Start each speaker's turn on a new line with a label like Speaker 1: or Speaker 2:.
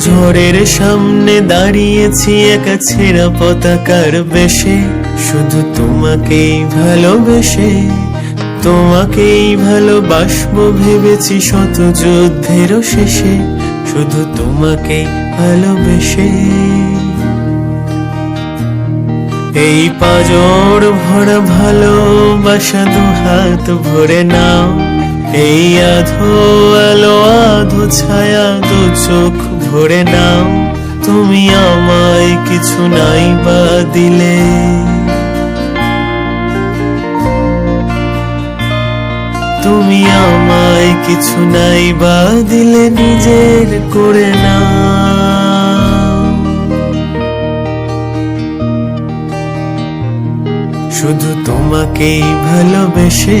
Speaker 1: ঝড়ের সামনে দাঁড়িয়েছি একা ছেঁড়া পতাকার বেশে। শুধু তোমাকেই ভালোবেসে, তোমাকেই ভালোবাসবো ভেবেছি শত যুদ্ধের শেষে। শুধু তোমাকেই ভালোবেসে। এই পাজর ভরা ভালোবাসা দু হাত ভরে নাও। এই আধো আলো, আধো ছায়া দু চোখ ভরে নাও। তুমি আমায় কিছু নাই বা দিলে। তুমি আমায় কিছু নাই বা দিলে, নিজের করে নাও। শুধু তোমাকেই ভালোবেসে